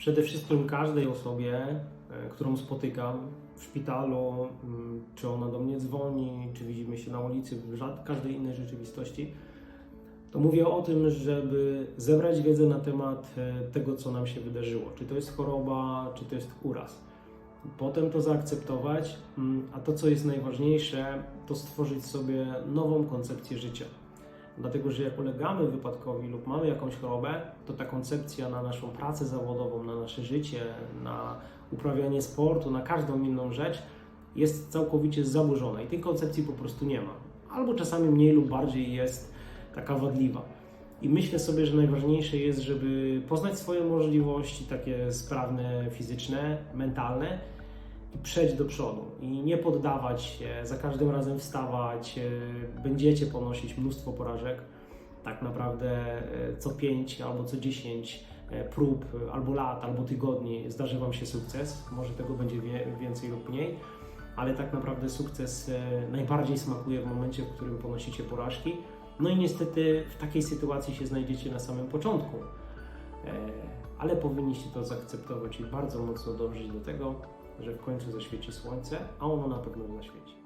przede wszystkim każdej osobie, e, którą spotykam w szpitalu, mm, czy ona do mnie dzwoni, czy widzimy się na ulicy, w każdej innej rzeczywistości, to mówię o tym, żeby zebrać wiedzę na temat e, tego, co nam się wydarzyło. Czy to jest choroba, czy to jest uraz. Potem to zaakceptować, mm, a to, co jest najważniejsze, to stworzyć sobie nową koncepcję życia. Dlatego, że jak ulegamy wypadkowi lub mamy jakąś chorobę, to ta koncepcja na naszą pracę zawodową, na nasze życie, na uprawianie sportu, na każdą inną rzecz jest całkowicie zaburzona i tej koncepcji po prostu nie ma. Albo czasami mniej lub bardziej jest taka wadliwa. I myślę sobie, że najważniejsze jest, żeby poznać swoje możliwości, takie sprawne, fizyczne, mentalne i przejść do przodu. I nie poddawać się, za każdym razem wstawać. e, Będziecie ponosić mnóstwo porażek. Tak naprawdę e, co 5 albo co 10 e, prób, albo lat, albo tygodni zdarzy Wam się sukces. Może tego będzie więcej lub mniej, ale tak naprawdę sukces najbardziej smakuje w momencie, w którym ponosicie porażki. No i niestety w takiej sytuacji się znajdziecie na samym początku. Ale powinniście to zaakceptować i bardzo mocno dążyć do tego, że w końcu zaświeci słońce, a ono na pewno zaświeci.